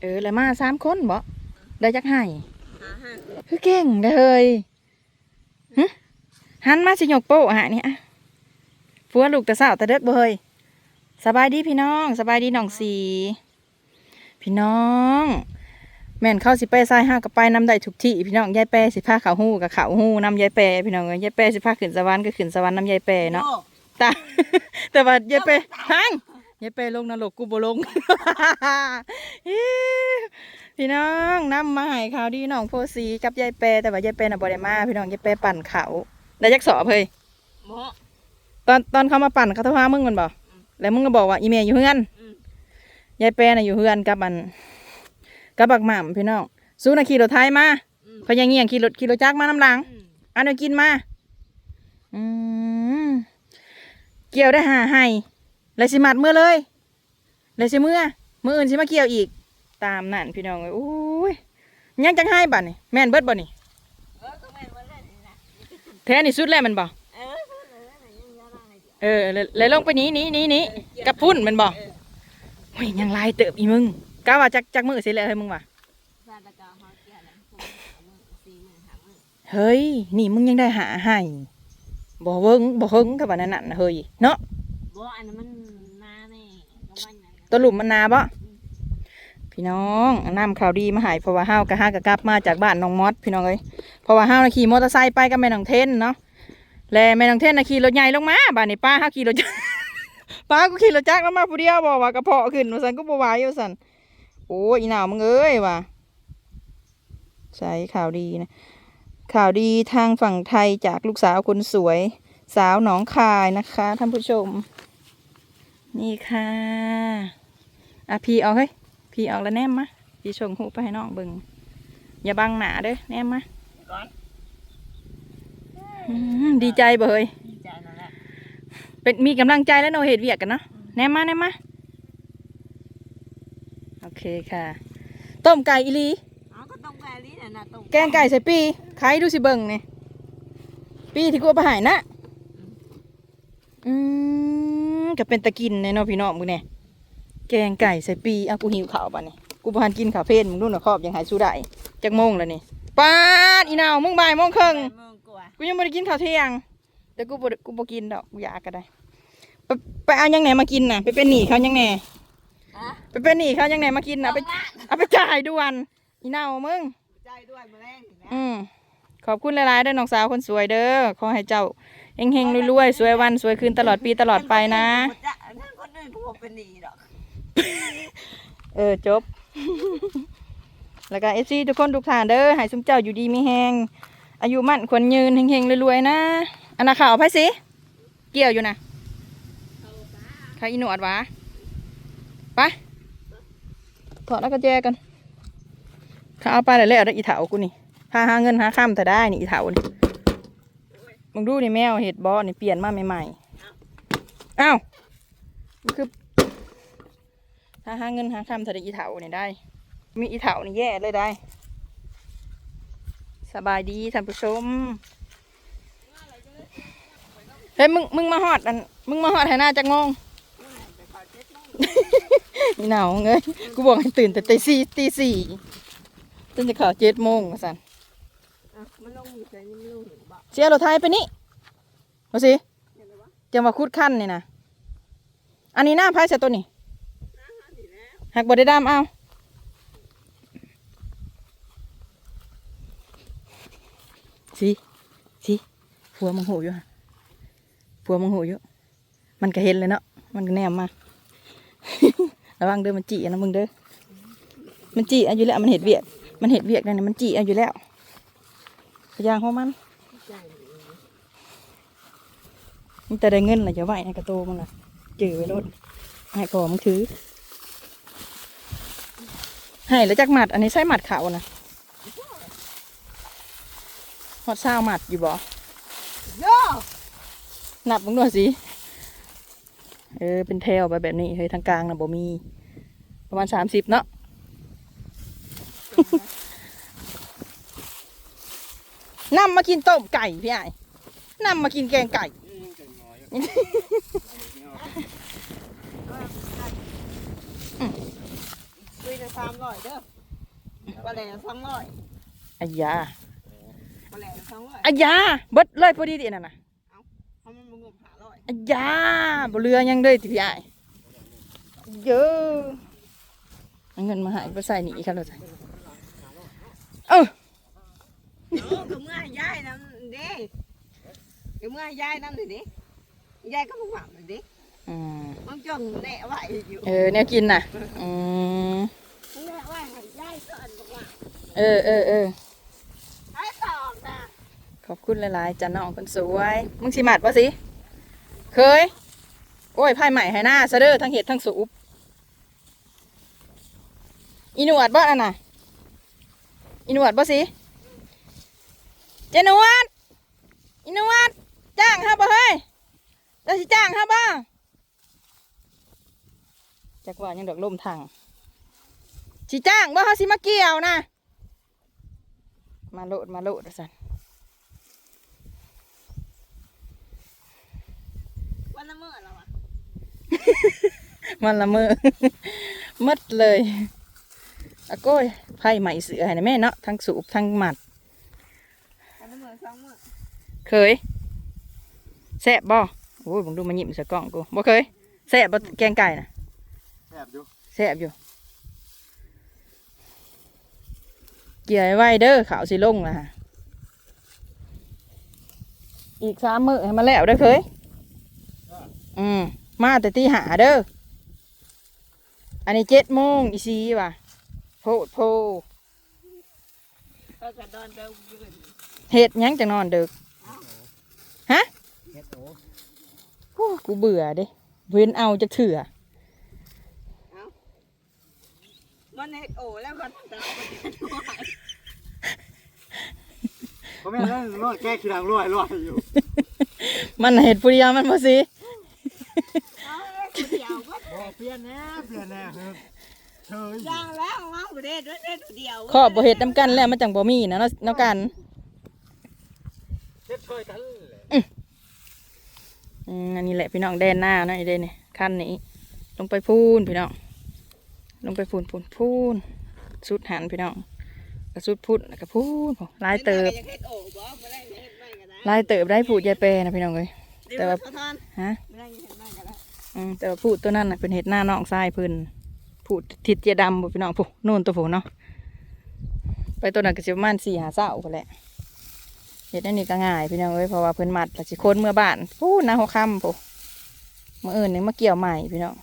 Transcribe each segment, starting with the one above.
เออแล้วมาสามคนบ่ได้จักให้หาห้าคือเก่งเด้อเฮ้ยฮะหันมาสิยกโป้หะนี่อะฟัวลูกแต่สาวแต่เด็กบ่เฮ้ยสบายดีพี่น้อง สบายดีน้องสีพี่น้อง แม่นเข้าสิไปซ้ายห้ากับไปนำได้ทุกที่พี่น้องยายแปรสิพาเขาหู้กับเขาหู้นำยายแปรพี่น้องเอ้ยยายแปรสิพาขึ้นสวรรค์ก็ขึ้นสวรรค์นำยายแปรเนาะโอ้ตาแต่ว่ายายเปฮัง ยายเปลงนรกกูบ่ลงอิ๊วพี่น้องนำมาให้ข่าวดีน้องโพสีกับยายเปแต่ว่ายายเปน่ะบ่ได้มาพี่น้องยายเปปั่นเขาได้จักสอบเฮ้ยหมอตอนตอนเขามาปั่นเขาโทรหามึงแมันบ่แล้วมึงก็บอกว่าอีเมลอยู่เฮือนอืมยายเปน่ะอยู่เฮือนกับมันกับบักหม่ำพี่น้องสู้น่ะขี่รถไทยมาอืมเพนยังเงี่ยงขี่รถขี่รถจักรมาน้ำหลังอืมอันนี้กินมาอืมเกี่ยวได้หาให้ เลยสิมัดเมื่อเลยเลยสิเมื่อมื่ออื่นสิมาเกี่ยวอีก ตามนั่นพี่น้องเอ้ยโอ้ยยังจังให้บัดนี่แม่นเบิดบ่นี่เออก็แม่นว่าเล่นนี่นะแท้นี่สุดแล้วมันบ่เออเลยลงไปนี้นี้นี้นี้กับพุ่นมันบ่โอ้ยยังลายเติบอีมึงกะว่าจักจักมือสิแล้วเฮ้ยมึงว่ะเฮาเกี่ยนะพวกมือสี่มือห้ามือเฮ้ยนี่มึงยังได้หาให้บ่เวิงบ่เฮิงกับว่านั่นน่ะเฮ้ยเนาะ บ่อันนั้นมันนาแน่ก็ว่าอย่างนั้นตัวหลุมมันนาบ่พี่น้องน้ำข่าวดีมาใหายเพราะว่าห้าวกับห้ากะกลับมาจากบ้านน้องมอสพี่น้องเอ้ยเพราะว่าห้าวน่ะขี่มอเตอร์ไซค์ไปกับแม่น้องเทนเนาะและแม่น้องเทนน่ะขี่รถใหญ่ลงมาบ้านนี้ป้าห้าวขี่รถป้าก็ขี่รถจักรลงมาผู้เดียวบอกว่ากระเพาะขึ้นว่าสันก็บ่ไหวว่าสันโอ้ยอีหนาวมึงเอ้ยว่ะใช่ข่าวดีนะข่าวดีทางฝั่งไทยจากลูกสาวคนสวย สาวหนองคายนะคะท่านผู้ชม นี่ค่ะ อะพี่เอาเฮ้ยพี่เอาแล้วแนมมาพี่ชงหูไปให้น้องเบิ่งอย่าบังหนาเด้อแนมมาก่อนอืมดีใจเบยดีใจนั่นแหละเป็นมีกำลังใจแล้วโนเหตุเวียกกันเนาะแนมมาแนมมาโอเคค่ะ ต้มไก่อีหลีอ๋อก็ต้องแปรลิ้นน่ะนะต้องแกงไก่ใส่ปีใครดูสิเบิ่งนี่ปีที่กูเอาไปใหายนะ อืม ก็เป็นตะกินเนยเนาะพี่น้องมึงเนี่ยแกงไก่ใส่ปีอะกูหิวข้าวป่ะนี่กูพานกินข้าวเพลนมึงดูหน่ะครอบยังหายสู้ได้จักโมงแล้วนี่ป้าดอีนาวมึงบ่ายโมงครึ่งเมืองกว่ากูยังไม่ได้กินข้าวเที่ยง แต่กูบ่ได้กูบ่กินดอกกูอยากก็ได้ไปไปเอายังไหนมากินน่ะ ไปเป็นหนี้เขายังไงอะไปเป็นหนี้เขายังไงมากินน่ะไปเอาละเอาไปจ่ายด่วนอีนาวมึงใจด้วยมาแรงถึงแล้วอืมขอบคุณหลายๆเด้อน้องสาวคนสวยเด้อขอให้เจ้า เฮงๆรวยๆสวยวันสวยคืนตลอดปีตลอดไปนะจะท่านคนอื่นกูบอกเป็นหนีดอกเออจบ แล้วก็เอซีทุกคนทุกท่านเด้อให้สมเจ้าอยู่ดีมีแหงอายุมั่นควรยืนเฮงๆรวยๆนะอันน่ะข่าวไผสิเกี่ยวอยู่นะใครอีหนวดวะไปถอดแล้วก็แจกันเขาเอาไปแล้วแล้วเด้ออีเถากูนี่พาหาเงินหาข้ามแต่ได้นี่อีเถานี่ มึงดูนี่แมวเห็ดบอนี่เปลี่ยนมาใหม่ๆอ้าวมันคือ ถ้าหาเงินหาคำถ้าได้อีเถาเนี่ยได้ มีอีเถานี่แย่เลยได้ สบายดีท่านผู้ชมเฮ้ยมึงมึงมาหอดอันมึงมาหอดไหหน้าจักโมงนี่หนาวเงยกูบอกให้ตื่นแต่ตีสี่ตีสี่ตื่นจะข่าวเจ็ดโมงสันอะมันลงอยู่ใจนี่มันลงหรือเปล่าเสียรถไทยไปนี่มาสิจะมาคุดขั้นนี่นะอันนี้หน้าพายเสียตัวนี้หักบดไดดามเอาสิสิผัวมึงโหอยู่ฮะผัวมึงโหอยู่ มันก็เห็นเลยเนาะมันก็แนมมา ระวังเด้อมันจีนะมึงเด้อมันจีอายุแล้วมันเห็ดเวียกมันเห็ดเวียกนั่นน่ะมันจีอายุแล้วพยางของมัน ใจ มันแต่ได้เงินน่ะจะไหวในกระโตมันน่ะจือไว้รถให้ก่อมึงถือ ให้แล้วจักหมัด อันนี้ใช้หมัดขาวนะหอดเศร้าหมัดอยู่บ่โย่นับมึงด้วยสิ เออ เป็นแถวไปแบบนี้เฮ้ยทางกลางนะบ่มี ประมาณสามสิบเนาะนำมากินต้มไก่พี่ไอ้นำมากินแกงไก่ คุยหนึ่งสามร้อยเด้อปลาแหล่สองร้อยอายาปลาแหล่สองร้อยอายาเบิดเลยพอดีดินั่นน่ะเพราะมันมึงงมหาร้อยอายาบ่เรือยังเลยที่พี่อ้ายเยอะเอาเงินมาใหายไปใส่หนีครับเราใส่เออโอ้ก็เมื่อยายนั่นเด้ก็เมื่อยายนั่นเลยเด้ ยายก็มึงหวังเลยเด้อืมมึงจ้องแหน่ไว้อยู่เออแนวกินน่ะอืมมึงแหน่ไว้ให้ยายสอนบอกว่าเออเออเออไอ้ตอกนะขอบคุณหลายๆจ้าน้องคนสวยมึงสิมัดป่ะสิเคย โอ้ยไพ่ใหม่ให้หน้าซะเด้อทั้งเห็ดทั้งสูบอีหนวดบ่อันน่ะอีหนวดบ่สิเจหนวดอีหนวดจ้างฮะบ่เฮ้ย แล้วสิจ้างฮะบ่จักว่ายังดอกลมทางสิจ้างบ่เฮาสิมาเกี่ยวนะ มาโลดมาโลดว่าซั่นวันละเมื่อแล้วอะมันละเมอมัดเลยอะโก้ยไพ่ใหม่เสือให้นะแม่เนาะทั้งสูบทั้งหมัดวันละเมื่อสองเมื่อเคยแซ่บบ่โอ้ยผมดูมันหยิบใส่กล้องกูบ่เคยแซ่บบ่แกงไก่น่ะแอบอยู่แซ่บอยู่ เกี่ยไว้เด้อขาวสิลงนะฮะอีกสามมื้อให้มาแล้วเด้อเคย อืมมาแต่ตีหาเด้อ อันนี้เจ็ดโมงอีซีว่ะโพดโพเออกระดอนเดิมยืนเห็ดหยังจังนอนดึกเฮ็ดโอ้โอ้ กูเบื่อเด้เว้นเอาจะเถื่อมันเฮ็ดโอแล้วก็ตามไปด้วยเขาไม่ได้นอนแก้คือดังรวยรวยอยู่ มันเห็ดปุริยามันมาสิเอาเลยคนเดียวก็บ่เปลี่ยนแน่เปลี่ยนแน่เฮ้ยเฮ้ยย่างแล้วเอาไปเด็ดเด็ดเดียวขอบบ่เห็ดน้ำกันแล้วมันจังบ่มีนะเนาะเนาะกันเฮ็ดช่วยกันเลย อืมอันนี้แหละพี่น้องแดนหน้าเนาะไอ้เดนนี่ขั้นนี้ ลงไปพูนพี่น้อง ลงไปพูนพูนพูนสุดหันพี่น้องก็สุดพุดแล้วก็พูนพูนลายเติบเฮ็ดโอบ่ไม่ได้เฮ็ดไม่ก็ได้ลายเติบได้ผูดยายแปรนะพี่น้องเลยแต่ว่าขอทานฮะไม่ได้เฮ็ดไม่ก็ได้อืมแต่ว่าพูดตัวนั้นน่ะเป็นเห็ดหน้าน้องทรายเพิ่นพูดทิศเจดำบ่พี่น้องผู้นู่นตัวผู้เนาะไปตัวนั้นก็สิประมาณสี่หาเศร้าพุ่นแหละ เห็ดอันนี้ก็ง่ายพี่น้องเอ้ยเพราะว่าเพิ่นมัดแล้วสิคนเมื่อบ้านพูดนะหัวค่ำผู้มื่ออื่นนี่มาเกี่ยวใหม่พี่น้อง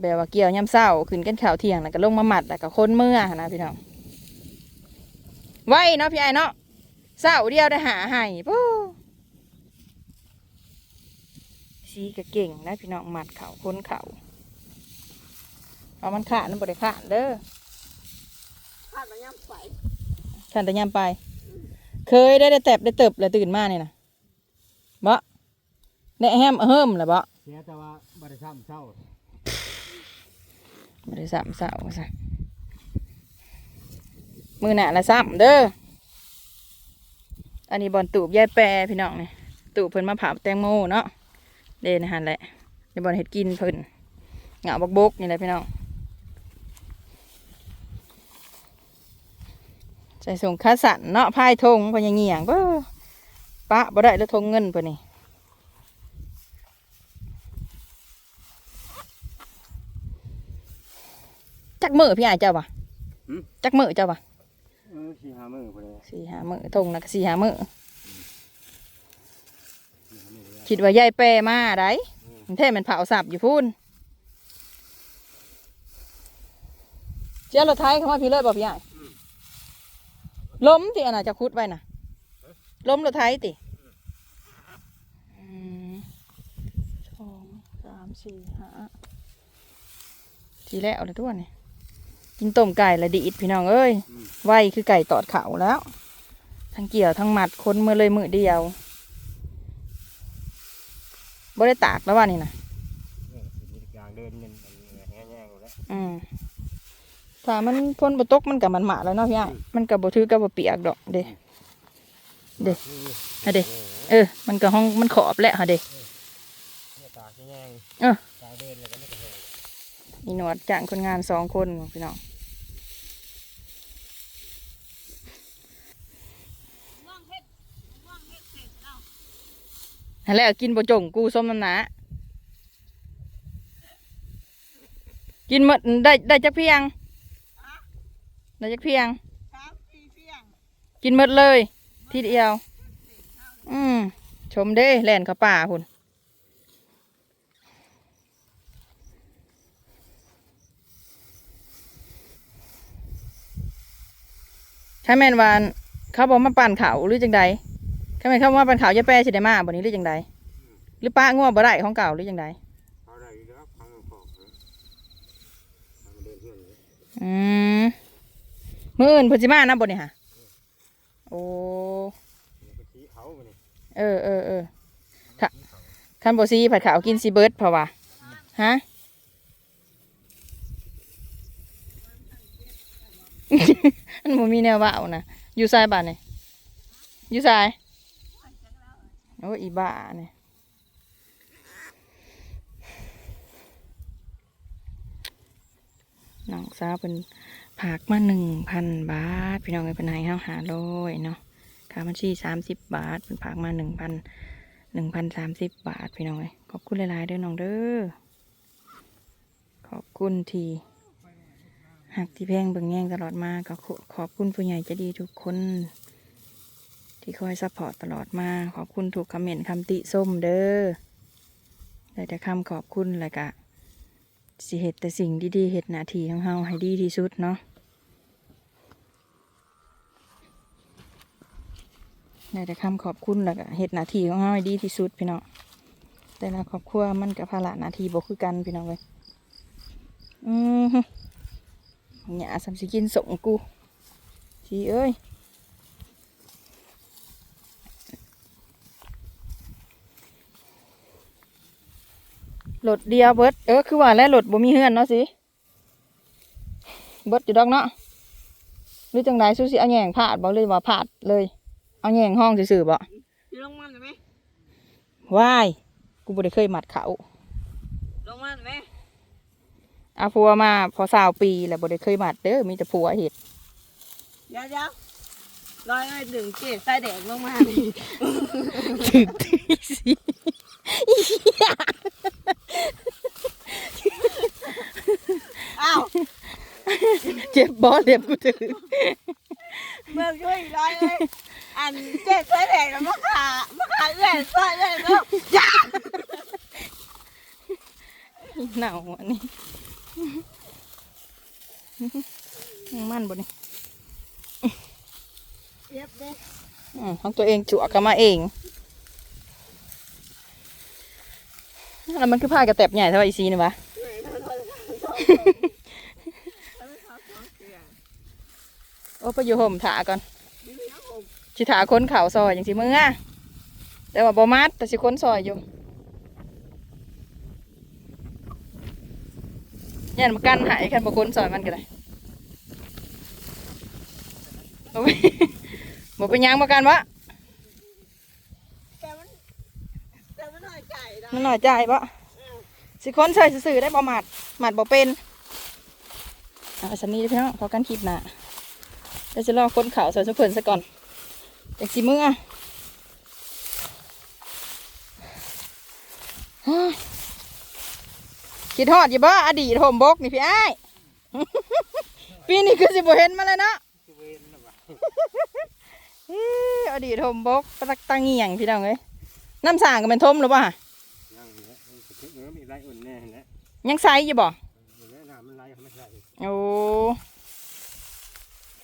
แบบว่าเกี่ยวยามเศร้าขึ้นกันข่าวเที่ยงแล้วก็ลงมามัดแล้วก็คนเมื่อหั้นนะพี่น้องไว้เนาะพี่ไอ้เนาะเศร้าเดียวได้หาให้ปู้สีก็เก่งนะพี่น้องหมัดเขาค้นเขาเอามันขาดนั่นบริขาดเด้อคาดมันย่ำไปขันแต่ยามไป เคยได้ได้แตบได้เติบแล้วตื่นมาเนี่ยนะบ่ได้แฮมเฮิมแล้วบ่เสียแต่ว่าบ่ได้ซ้ำเศร้าบริสามสาวซะมือหนาละซ้ำเด้อ อันนี้บอลตูบยายแปรพี่น้องนี่ตูบเพิ่นมาเผาแตงโมเนาะเด่นะฮะแหละในบอลเห็ดกินเพิ่นเหงาบกบกนี่แหละพี่น้อง ใส่ส่งคาสันเนาะพายธงเพนยังเงียงเบ้อปะบ่ได้แล้วธงเงินเพิ่นนี่จักมือพี่อายเจ้าปะจักมือเจ้าปะเออสี่ห้ามื้อพอดีสี่หามือธงนะก็สี่หามือคิดว่ายายแปรมาได้แท้มันเผาสับอยู่พูนเจ้ารถไทยเข้ามาพี่เลิศบ่พี่อาย ล้มที่อันน่ะจะคุดไว้น่ะล้มรถไทยติอืมสองสามสี่ห้าทีแล้วเลยทุกวันนี่กินต้มไก่ละดีดพี่น้องเอ้ยไวคือไก่ตอดเขาแล้ว ทั้งเกี่ยวทั้งหมัดคนมือเลยมือเดียวบ่ได้ตากแล้วว่านี่นะเนี่ยสิมีอย่างเดินเงินมั ถ้ามันพ้นบตกมันกับมันหมาแล้วเนาะพี่อ้ายมันกับบ่ถือกับบ่เปียกดอกเด้เด้ฮะเด้เออ มันก็ห้องมันขอบแหละฮะเด้เนี่ยตาแห้งเออตาเดินแล้วก็ไม่กระแหงอีหนวดจ้างคนงานสองคนพี่น้องม่วงเฮ็ดม่วงเฮ็ดเสร็จแล้วนั่นแหละกินบ่จงกูส้มน้ำหนากินหมดได้ได้จักเพียง ได้จักเพียง สามสี่เที่ยงกินหมดเลย ทีเดียว อืมชมเด้แล่นเข้าป่าพุ่นถ้าแม่นวาอันเขาบอกมาปั่นเขาหรือจังใดถ้าแม่นเขามาปั่นเขาจะแปรสิได้มาบ่นี้หรือจังใดหรือป้าง่วงบ่ได้ของเก่าหรือจังใดเอาได้อยู่แล้วพังของนะทางเดินเพื่อนเลย อืม มื่อื่นพิ่นสิมานะบ่นี่ฮะโอ้เออเออเออค่ะคันบซีผัดขาวกินซีเบิร์ดเพราะว่าฮะมันบ่มีแนวว่าวนะอยู่ซ้ายบ้านนี่อยู่ซ้ายโอ้อีบ้าเนี่ย น้องสาวเป็นผักมาหนึ่งพันบาท พี่น้องเอ้ยเป็นไห้ห้าหาร้อยเนาะค่าบัญชีสามสิบบาทเป็นผักมาหนึ่งพันหนึ่งพันสามสิบบาท พี่น้องเลยขอบคุณหลายๆเด้อน้องเด้อขอบคุณทีหักที่แพงเบิ่งแย่งตลอดมาก็ขอขอบคุณผู้ใหญ่จะดีทุกคน ที่คอยซัพพอร์ตตลอดมา ขอบคุณถูกคอมเมนต์คำติส้มเด้อแต่คำขอบคุณแหละกะ สิเหตุแต่สิ่งดีๆเหตุหน้าที่ของเฮาให้ดีที่สุดเนาะได้แต่คำขอบคุณแล้วก็เหตุหน้าที่ของเราให้ดีที่สุดพี่น้องแต่ละครอบครัวมันกับภาระหน้าที่บ่คือกันพี่น้องเลยอืมหยาสำสิกินส่งกูชีเอ้ย รถเดียวเบิดเออคือว่าแล้วรถบ่มีเฮือนเนาะสิเบิดอยู่ดอกเนาะหรือจังไดสู้สิเอาแยงพาดบ่เลยว่าพาดเลย เอาแยงห้องซื่อๆบ่อยู่ลงมาเลยไหมว้ายกูบ่ได้เคยหมัดเขาลงมาเลยไหมเอาผัวมาพอสาวปีแล้วบ่ได้เคยหมัดเด้อมีแต่ผัวเห็ดเดี๋ยวเดี๋ยวลอยเลยดึงเจ็บใส่แดงลงมานี่ถึกที่สิ อ้าวเจ็บบ่เล็บกูถือเมื่อช่วยลอยเลยอันเจ็บใส่แดงแล้วมะขามะขาเอื้อนใส่เลยเนาะจ้าหนาวอันนี้มันบ่นี่เจ็บเด้อืมของตัวเองจั่วกันมาเอง แล้วมันคือผ้ากระแตบใหญ่เท่าไอซีนี่วะ โอ้ไปอยู่ห่มถาก่อนสิถาค้นเข่าซอยอย่างสิมึงอะแต่ว่าบ่มัดแต่สิค้นซอยอยู่ยันมากันหายคันบ่ค้นซอยมันก็ได้บ่ไปบ่เป็นยังมากันวะ แต่มันแต่มันหน่อยใจนะ มันหน่อยใจปะสิค้นซอยซื่อได้บ่หมัดหมัดบ่เป็นเอาสันนี้เด้อพี่น้องพอกันคลิปหน้าเดี๋ยวจะรอค้นเข่าวซอยสุเพิ่นซะก่อนจากสิมึงอะคิดฮอดอยู่บ่อดีตโมบกนี่พี่ไอ้ปีนี้คือสิบเห็นมาแล้วเนะอดีตโมบกตะตักตังเงียงพี่น้องเอ้ยน้ำสางก็เป็นทมหรือเปล่า นั่งอยู่แล้วมันจะคิดเออมีไรอุ่นแน่เห็นไหมยังใสอยู่บ่เห็นไหมน้ำมันไหลเขาไม่ใส่โอ้